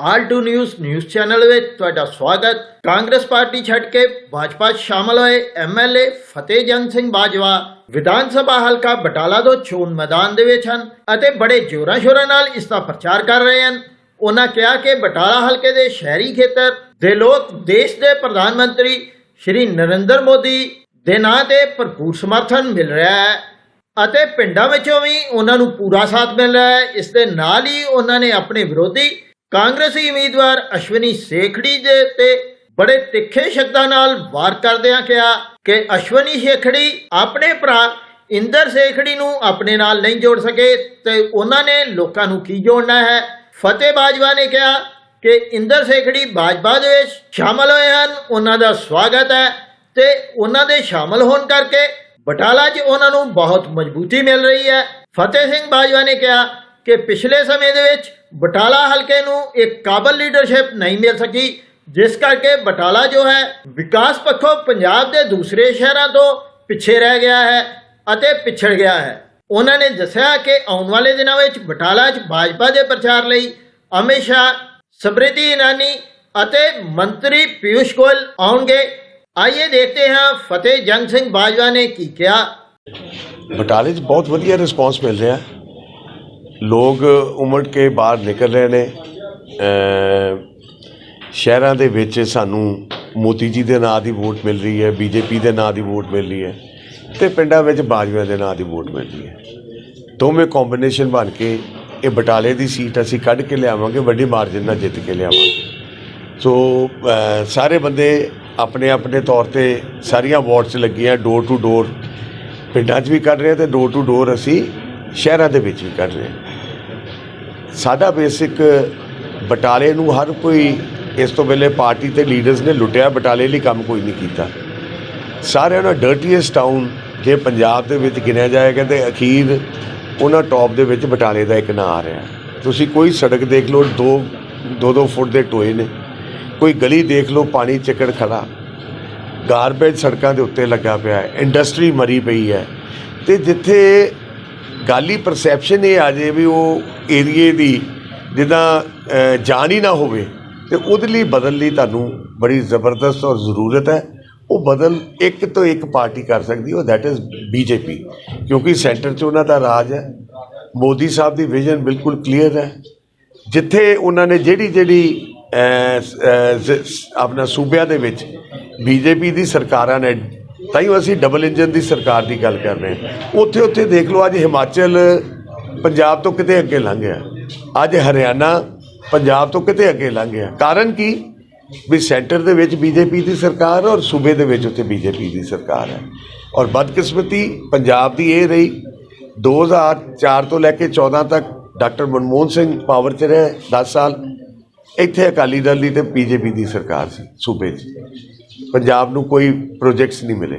ਆਲ2 news news channel ਵਿੱਚ ਤੁਹਾਡਾ ਸਵਾਗਤ। ਕਾਂਗਰਸ ਪਾਰਟੀ ਛੱਡ ਕੇ ਭਾਜਪਾ ਸ਼ਾਮਲ ਹੋਏ ਐਮਐਲਏ ਫਤਿਹਜੰਗ ਸਿੰਘ ਬਾਜਵਾ। ਵਿਧਾਨ ਸਭਾ ਹਲਕਾ ਬਟਾਲਾ ਤੋਂ ਚੋਣ ਮੈਦਾਨ ਦੇ ਵਿੱਚ ਹਨ ਅਤੇ ਬੜੇ ਜੋਰਾਂ ਸ਼ੋਰਾਂ ਨਾਲ ਇਸ ਦਾ ਪ੍ਰਚਾਰ ਕਰ ਰਹੇ ਹਨ। ਉਹਨਾਂ ਕਿਹਾ ਕਿ ਬਟਾਲਾ ਹਲਕੇ ਦੇ ਸ਼ਹਿਰੀ ਖੇਤਰ ਦੇ ਲੋਕ ਦੇਸ਼ ਦੇ ਪ੍ਰਧਾਨ ਮੰਤਰੀ ਸ਼੍ਰੀ ਨਰਿੰਦਰ ਮੋਦੀ ਦੇ ਨਾਂ ਤੇ ਭਰਪੂਰ ਸਮਰਥਨ ਮਿਲ ਰਿਹਾ ਹੈ ਅਤੇ ਪਿੰਡਾਂ ਵਿੱਚੋਂ ਵੀ ਉਹਨਾਂ ਨੂੰ ਪੂਰਾ ਸਾਥ ਮਿਲ ਰਿਹਾ ਹੈ। ਇਸ ਦੇ ਨਾਲ ਹੀ ਉਹਨਾਂ ਨੇ ਆਪਣੇ ਵਿਰੋਧੀ ਕਾਂਗਰਸੀ ਉਮੀਦਵਾਰ ਅਸ਼ਵਨੀ ਸੇਖੜੀ ਦੇ ਤੇ ਬੜੇ ਤਿੱਖੇ ਸ਼ਬਦਾਂ ਨਾਲ ਵਾਰ ਕਰਦਿਆਂ ਕਿਹਾ ਕਿ ਅਸ਼ਵਨੀ ਸੇਖੜੀ ਆਪਣੇ ਭਰਾ ਇੰਦਰ ਸੇਖੜੀ ਨੂੰ ਆਪਣੇ ਨਾਲ ਨਹੀਂ ਜੋੜ ਸਕੇ ਤੇ ਉਹਨਾਂ ਨੇ ਲੋਕਾਂ ਨੂੰ ਕੀ ਜੋੜਨਾ ਹੈ? ਫਤਿਹ ਬਾਜਵਾ ਨੇ ਕਿਹਾ ਕਿ ਇੰਦਰ ਸੇਖੜੀ ਬਾਜਵਾ ਦੇ ਵਿੱਚ ਸ਼ਾਮਲ ਹੋਏ ਹਨ, ਉਹਨਾਂ ਦਾ ਸਵਾਗਤ ਹੈ ਤੇ ਉਹਨਾਂ ਦੇ ਸ਼ਾਮਲ ਹੋਣ ਕਰਕੇ ਬਟਾਲਾ 'ਚ ਉਹਨਾਂ ਨੂੰ ਬਹੁਤ ਮਜ਼ਬੂਤੀ ਮਿਲ ਰਹੀ ਹੈ। ਫਤਿਹ ਸਿੰਘ ਬਾਜਵਾ ਨੇ ਕਿਹਾ ਕਿ ਪਿਛਲੇ ਸਮੇਂ ਦੇ ਵਿੱਚ ਬਟਾਲਾ ਹਲਕੇ ਨੂੰ ਇੱਕ ਕਾਬਲ ਲੀਡਰਸ਼ਿਪ ਨਹੀਂ ਮਿਲ ਸਕੀ, ਜਿਸ ਕਰਕੇ ਬਟਾਲਾ ਜੋ ਹੈ, ਵਿਕਾਸ ਪੱਖੋਂ ਪੰਜਾਬ ਦੇ ਦੂਸਰੇ ਸ਼ਹਿਰਾਂ ਤੋਂ ਪਿੱਛੇ ਰਹਿ ਗਿਆ ਹੈ ਅਤੇ ਪਿਛੜ ਗਿਆ ਹੈ। ਉਹਨਾਂ ਨੇ ਦੱਸਿਆ ਕਿ ਆਉਣ ਵਾਲੇ ਦਿਨਾਂ ਵਿੱਚ ਬਟਾਲਾ 'ਚ ਭਾਜਪਾ ਦੇ ਪ੍ਰਚਾਰ ਲਈ ਅਮਿਤ ਸ਼ਾਹ ਸਮ੍ਰਿਤੀ ਇਨਾਨੀ ਅਤੇ ਮੰਤਰੀ ਪਿਊਸ਼ ਗੋਇਲ ਆਉਣਗੇ। ਆਈਏ ਦੇਖਦੇ ਹਾਂ ਫਤਿਹ ਜੰਗ ਸਿੰਘ ਬਾਜਵਾ ਨੇ ਕੀ ਕਿਹਾ। ਬਟਾਲੇ 'ਚ ਬਹੁਤ ਵਧੀਆ ਰਿਸਪੌਂਸ ਮਿਲ ਰਿਹਾ। ਲੋਕ ਉਮੜ ਕੇ ਬਾਹਰ ਨਿਕਲ ਰਹੇ ਨੇ। ਸ਼ਹਿਰਾਂ ਦੇ ਵਿੱਚ ਸਾਨੂੰ ਮੋਦੀ ਜੀ ਦੇ ਨਾਂ ਦੀ ਵੋਟ ਮਿਲ ਰਹੀ ਹੈ, ਬੀਜੇਪੀ ਦੇ ਨਾਂ ਦੀ ਵੋਟ ਮਿਲ ਰਹੀ ਹੈ ਤੇ ਪਿੰਡਾਂ ਵਿੱਚ ਬਾਜਵਾ ਦੇ ਨਾਂ ਦੀ ਵੋਟ ਮਿਲ ਰਹੀ ਹੈ। ਦੋਵੇਂ ਕੰਬੀਨੇਸ਼ਨ ਬਣ ਕੇ ਇਹ ਬਟਾਲੇ ਦੀ ਸੀਟ ਅਸੀਂ ਕੱਢ ਕੇ ਲਿਆਵਾਂਗੇ, ਵੱਡੀ ਮਾਰਜਨ ਨਾਲ ਜਿੱਤ ਕੇ ਲਿਆਵਾਂਗੇ। ਸੋ ਸਾਰੇ ਬੰਦੇ ਆਪਣੇ ਆਪਣੇ ਤੌਰ ਤੇ ਸਾਰੀਆਂ ਵਾਰਡਸ ਲੱਗੀਆਂ ਡੋਰ ਟੂ ਡੋਰ ਪਿੰਡਾਂ 'ਚ ਵੀ ਕਰ ਰਹੇ ਹਾਂ ਤੇ ਡੋਰ ਟੂ ਡੋਰ ਅਸੀਂ ਸ਼ਹਿਰਾਂ ਦੇ ਵਿੱਚ ਵੀ ਕਰ ਰਹੇ ਹਾਂ। ਸਾਡਾ ਬੇਸਿਕ ਬਟਾਲੇ ਨੂੰ ਹਰ ਕੋਈ ਇਸ ਤੋਂ ਪਹਿਲੇ ਪਾਰਟੀ ਤੇ ਲੀਡਰਸ ਨੇ ਲੁੱਟਿਆ, ਬਟਾਲੇ ਲਈ ਕੰਮ ਕੋਈ ਨਹੀਂ ਕੀਤਾ। ਸਾਰਿਆਂ ਨਾਲ ਡਰਟੀਐਸਟ ਟਾਊਨ ਜੇ ਪੰਜਾਬ ਦੇ ਵਿੱਚ ਗਿਣਿਆ ਜਾਏਗਾ ਤੇ ਅਖੀਰ ਉਹਨਾਂ ਟੌਪ ਦੇ ਵਿੱਚ ਬਟਾਲੇ ਦਾ ਇੱਕ ਨਾਂ ਆ ਰਿਹਾ। ਤੁਸੀਂ ਕੋਈ ਸੜਕ ਦੇਖ ਲਓ, ਦੋ ਦੋ ਦੋ ਫੁੱਟ ਦੇ ਟੋਏ ਨੇ। ਕੋਈ ਗਲੀ ਦੇਖ ਲਓ, ਪਾਣੀ ਚੱਕੜ ਖੜਾ। ਗਾਰਬੇਜ ਸੜਕਾਂ ਦੇ ਉੱਤੇ ਲੱਗਾ ਪਿਆ ਹੈ ਇੰਡਸਟਰੀ ਮਰੀ ਪਈ ਹੈ। ਤੇ ਜਿੱਥੇ ਗਾਲੀ ਪਰਸੈਪਸ਼ਨ ਇਹ ਆ ਜੇ ਵੀ ਉਹ ਏਰੀਏ ਦੀ ਜਿੱਦਾਂ ਅਹ, ਜਾਨ ਹੀ ਨਾ ਹੋਵੇ ਤੇ ਉਹਦੇ ਲਈ ਬਦਲ ਲਈ ਤੁਹਾਨੂੰ ਬੜੀ ਜ਼ਬਰਦਸਤ ਔਰ ਜ਼ਰੂਰਤ ਹੈ। ਉਹ ਬਦਲ ਇੱਕ ਤੋਂ ਇੱਕ ਪਾਰਟੀ ਕਰ ਸਕਦੀ ਉਹ ਦੈਟ ਇਜ਼ ਬੀਜੇਪੀ ਕਿਉਂਕਿ ਸੈਂਟਰ 'ਚ ਉਹਨਾਂ ਦਾ ਰਾਜ ਹੈ। ਮੋਦੀ ਸਾਹਿਬ ਦੀ ਵਿਜ਼ਨ ਬਿਲਕੁਲ ਕਲੀਅਰ ਹੈ। ਜਿੱਥੇ ਉਹਨਾਂ ਨੇ ਜਿਹੜੀ ਜਿਹੜੀ ਆਪਣਾ ਸੂਬਿਆਂ ਦੇ ਵਿੱਚ ਬੀਜੇਪੀ ਦੀ ਸਰਕਾਰਾਂ ਨੇ ਤਾਂ ਹੀ ਅਸੀਂ ਡਬਲ ਇੰਜਨ ਦੀ ਸਰਕਾਰ ਦੀ ਗੱਲ ਕਰ ਰਹੇ ਹਾਂ। ਉੱਥੇ ਉੱਥੇ ਦੇਖ ਲਓ ਅੱਜ ਹਿਮਾਚਲ ਪੰਜਾਬ ਤੋਂ ਕਿਤੇ ਅੱਗੇ ਲੰਘ ਗਿਆ। ਅੱਜ ਹਰਿਆਣਾ ਪੰਜਾਬ ਤੋਂ ਕਿਤੇ ਅੱਗੇ ਲੰਘ ਗਿਆ। ਕਾਰਨ ਕੀ? ਵੀ ਸੈਂਟਰ ਦੇ ਵਿੱਚ ਬੀਜੇਪੀ ਦੀ ਸਰਕਾਰ ਔਰ ਸੂਬੇ ਦੇ ਵਿੱਚ ਉੱਥੇ ਬੀਜੇਪੀ ਦੀ ਸਰਕਾਰ ਹੈ। ਔਰ ਬਦਕਿਸਮਤੀ ਪੰਜਾਬ ਦੀ ਇਹ ਰਹੀ 2004 ਤੋਂ ਲੈ ਕੇ 14 ਤੱਕ ਡਾਕਟਰ ਮਨਮੋਹਨ ਸਿੰਘ ਪਾਵਰ 'ਚ ਰਹੇ 10 ਸਾਲ। ਇੱਥੇ ਅਕਾਲੀ ਦਲ ਦੀ ਤੇ ਬੀਜੇਪੀ ਦੀ ਸਰਕਾਰ ਸੀ, ਸੂਬੇ 'ਚ। ਪੰਜਾਬ ਨੂੰ ਕੋਈ ਪ੍ਰੋਜੈਕਟਸ ਨਹੀਂ ਮਿਲੇ।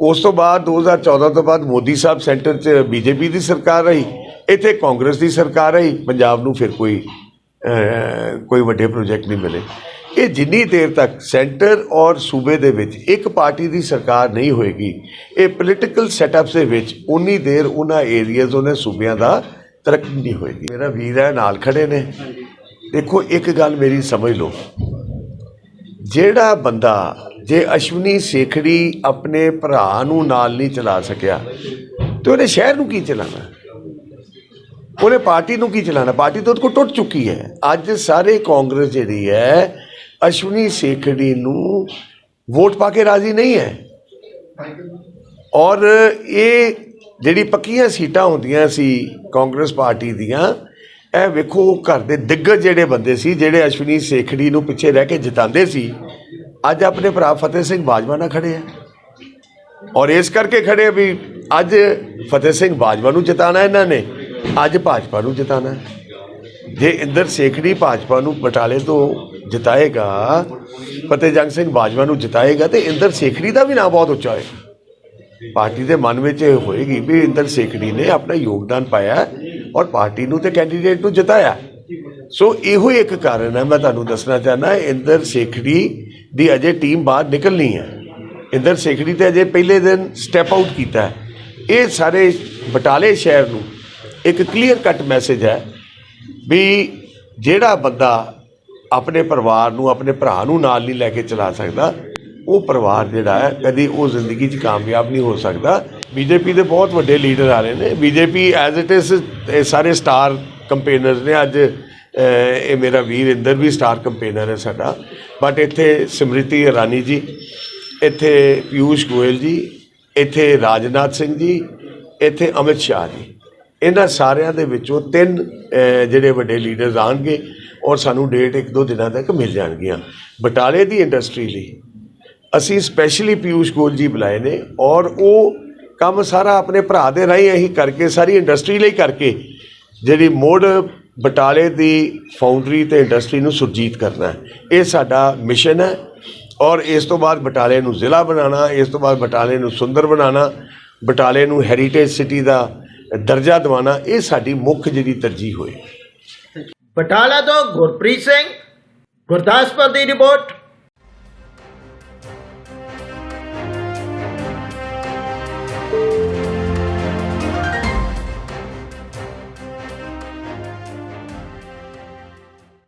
ਉਸ ਤੋਂ ਬਾਅਦ 2014 ਤੋਂ ਬਾਅਦ ਮੋਦੀ ਸਾਹਿਬ ਸੈਂਟਰ 'ਚ ਬੀਜੇਪੀ ਦੀ ਸਰਕਾਰ ਰਹੀ। ਇੱਥੇ ਕਾਂਗਰਸ ਦੀ ਸਰਕਾਰ ਰਹੀ ਪੰਜਾਬ ਨੂੰ ਫਿਰ ਕੋਈ ਕੋਈ ਵੱਡੇ ਪ੍ਰੋਜੈਕਟ ਨਹੀਂ ਮਿਲੇ। ਇਹ ਜਿੰਨੀ ਦੇਰ ਤੱਕ ਸੈਂਟਰ ਔਰ ਸੂਬੇ ਦੇ ਵਿੱਚ ਇੱਕ ਪਾਰਟੀ ਦੀ ਸਰਕਾਰ ਨਹੀਂ ਹੋਏਗੀ, ਇਹ ਪੋਲੀਟੀਕਲ ਸੈਟਅਪਸ ਦੇ ਵਿੱਚ ਉਨੀ ਦੇਰ ਉਹਨਾਂ ਏਰੀਆਜ਼ ਉਹਨਾਂ ਸੂਬਿਆਂ ਦਾ ਤਰੱਕੀ ਨਹੀਂ ਹੋਏਗੀ। ਮੇਰਾ ਵੀਰ ਹੈ, ਨਾਲ ਖੜੇ ਨੇ। ਦੇਖੋ, ਇੱਕ ਗੱਲ ਮੇਰੀ ਸਮਝ ਲਓ। ਜਿਹੜਾ ਬੰਦਾ, ਜੇ ਅਸ਼ਵਨੀ ਸੇਖੜੀ ਆਪਣੇ ਭਰਾ ਨੂੰ ਨਾਲ ਨਹੀਂ ਚਲਾ ਸਕਿਆ, ਤੇ ਉਹਨੇ ਸ਼ਹਿਰ ਨੂੰ ਕੀ ਚਲਾਣਾ? ਉਹਨੇ ਪਾਰਟੀ ਨੂੰ ਕੀ ਚਲਾਣਾ? ਪਾਰਟੀ ਤਾਂ ਉਹਦੇ ਕੋਲ ਟੁੱਟ ਚੁੱਕੀ ਹੈ। ਅੱਜ ਸਾਰੇ ਕਾਂਗਰਸ ਜਿਹੜੀ ਹੈ, ਅਸ਼ਵਨੀ ਸੇਖੜੀ ਨੂੰ ਵੋਟ ਪਾ ਕੇ ਰਾਜ਼ੀ ਨਹੀਂ ਹੈ। ਔਰ ਇਹ ਜਿਹੜੀ ਪੱਕੀਆਂ ਸੀਟਾਂ ਹੁੰਦੀਆਂ ਸੀ ਕਾਂਗਰਸ ਪਾਰਟੀ ਦੀਆਂ, ਇਹ ਵੇਖੋ ਘਰ ਦੇ ਦਿੱਗਜ ਜਿਹੜੇ ਬੰਦੇ ਸੀ, ਜਿਹੜੇ ਅਸ਼ਵਨੀ ਸੇਖੜੀ ਨੂੰ ਪਿੱਛੇ ਰਹਿ ਕੇ ਜਿਤਾਉਂਦੇ ਸੀ, ਅੱਜ ਆਪਣੇ ਭਰਾ ਫਤਿਹ ਸਿੰਘ ਬਾਜਵਾ ਨਾਲ ਖੜੇ ਆ। ਔਰ ਇਸ ਕਰਕੇ ਖੜੇ ਵੀ ਅੱਜ ਫਤਿਹ ਸਿੰਘ ਬਾਜਵਾ ਨੂੰ ਜਿਤਾਣਾ ਇਹਨਾਂ ਨੇ। ਅੱਜ ਭਾਜਪਾ ਨੂੰ ਜਿਤਾਣਾ ਹੈ। ਜੇ ਇੰਦਰ ਸੇਖੜੀ ਭਾਜਪਾ ਨੂੰ ਬਟਾਲੇ ਤੋਂ ਜਿਤਾਏਗਾ, ਫਤਿਹ ਜੰਗ ਸਿੰਘ ਬਾਜਵਾ ਨੂੰ ਜਿਤਾਏਗਾ, ਤੇ ਇੰਦਰ ਸੇਖੜੀ ਦਾ ਵੀ ਨਾਂ ਬਹੁਤ ਉੱਚਾ ਹੋਏਗਾ ਪਾਰਟੀ ਦੇ ਮਨ ਵਿੱਚ ਇਹ ਹੋਏਗੀ ਵੀ ਇੰਦਰ ਸੇਖੜੀ ਨੇ ਆਪਣਾ ਯੋਗਦਾਨ ਪਾਇਆ ਔਰ ਪਾਰਟੀ ਨੂੰ ਤੇ ਕੈਂਡੀਡੇਟ ਨੂੰ ਜਿਤਾਇਆ ਸੋ ਇਹੋ ਹੀ ਇੱਕ ਕਾਰਨ ਹੈ, ਮੈਂ ਤੁਹਾਨੂੰ ਦੱਸਣਾ ਚਾਹਨਾ ਇੰਦਰ ਸੇਖੜੀ ਦੀ ਅਜੇ ਟੀਮ ਬਾਹਰ ਨਿਕਲਣੀ ਹੈ। ਇੰਦਰ ਸੇਖੜੀ ਤੇ ਅਜੇ ਪਹਿਲੇ ਦਿਨ ਸਟੈਪ ਆਊਟ ਕੀਤਾ ਹੈ। ਇਹ ਸਾਰੇ ਬਟਾਲੇ ਸ਼ਹਿਰ ਨੂੰ ਇੱਕ ਕਲੀਅਰ ਕੱਟ ਮੈਸੇਜ ਹੈ ਵੀ ਜਿਹੜਾ ਬੰਦਾ ਆਪਣੇ ਪਰਿਵਾਰ ਨੂੰ, ਆਪਣੇ ਭਰਾ ਨੂੰ ਨਾਲ ਨਹੀਂ ਲੈ ਕੇ ਚਲਾ ਸਕਦਾ, ਉਹ ਪਰਿਵਾਰ ਜਿਹੜਾ ਹੈ ਕਦੀ ਉਹ ਜ਼ਿੰਦਗੀ 'ਚ ਕਾਮਯਾਬ ਨਹੀਂ ਹੋ ਸਕਦਾ। ਬੀਜੇਪੀ ਦੇ ਬਹੁਤ ਵੱਡੇ ਲੀਡਰ ਆ ਰਹੇ ਨੇ। ਬੀਜੇਪੀ ਐਜ਼ ਇਟ ਇਜ਼ ਇਹ ਸਾਰੇ ਸਟਾਰ ਕੰਪੇਨਰਸ ਨੇ। ਅੱਜ ਇਹ ਮੇਰਾ ਵੀਰ ਇੰਦਰ ਵੀ ਸਟਾਰ ਕੰਪੇਨਰ ਹੈ ਸਾਡਾ। ਬਟ ਇੱਥੇ ਸਮ੍ਰਿਤੀ ਇਰਾਨੀ ਜੀ, ਇੱਥੇ ਪਿਊਸ਼ ਗੋਇਲ ਜੀ, ਇੱਥੇ ਰਾਜਨਾਥ ਸਿੰਘ ਜੀ, ਇੱਥੇ ਅਮਿਤ ਸ਼ਾਹ ਜੀ। ਇਹਨਾਂ ਸਾਰਿਆਂ ਦੇ ਵਿੱਚੋਂ ਤਿੰਨ ਜਿਹੜੇ ਵੱਡੇ ਲੀਡਰਸ ਆਣਗੇ ਔਰ ਸਾਨੂੰ ਡੇਟ ਇੱਕ ਦੋ ਦਿਨਾਂ ਤੱਕ ਮਿਲ ਜਾਣਗੀਆਂ। ਬਟਾਲੇ ਦੀ ਇੰਡਸਟਰੀ ਲਈ ਅਸੀਂ ਸਪੈਸ਼ਲੀ ਪਿਊਸ਼ ਗੋਇਲ ਜੀ ਬੁਲਾਏ ਨੇ ਔਰ ਉਹ ਕੰਮ ਸਾਰਾ ਆਪਣੇ ਭਰਾ ਦੇ ਰਾਹੀਂ ਅਸੀਂ ਕਰਕੇ ਸਾਰੀ ਇੰਡਸਟਰੀ ਲਈ ਕਰਕੇ ਜਿਹੜੀ ਮੋੜ ਬਟਾਲੇ ਦੀ ਫਾਊਂਡਰੀ ਤੇ ਇੰਡਸਟਰੀ ਨੂੰ ਸੁਰਜੀਤ ਕਰਨਾ ਇਹ ਸਾਡਾ ਮਿਸ਼ਨ ਹੈ ਔਰ ਇਸ ਤੋਂ ਬਾਅਦ ਬਟਾਲੇ ਨੂੰ ਜ਼ਿਲ੍ਹਾ ਬਣਾਉਣਾ, ਇਸ ਤੋਂ ਬਾਅਦ ਬਟਾਲੇ ਨੂੰ ਸੁੰਦਰ ਬਣਾਉਣਾ, ਬਟਾਲੇ ਨੂੰ ਹੈਰੀਟੇਜ ਸਿਟੀ ਦਾ ਦਰਜਾ ਦਿਵਾਉਣਾ ਇਹ ਸਾਡੀ ਮੁੱਖ ਜਿਹੜੀ ਤਰਜੀਹ ਹੋਏ ਬਟਾਲਾ ਤੋਂ ਗੁਰਪ੍ਰੀਤ ਸਿੰਘ, ਗੁਰਦਾਸਪੁਰ ਦੀ ਰਿਪੋਰਟ।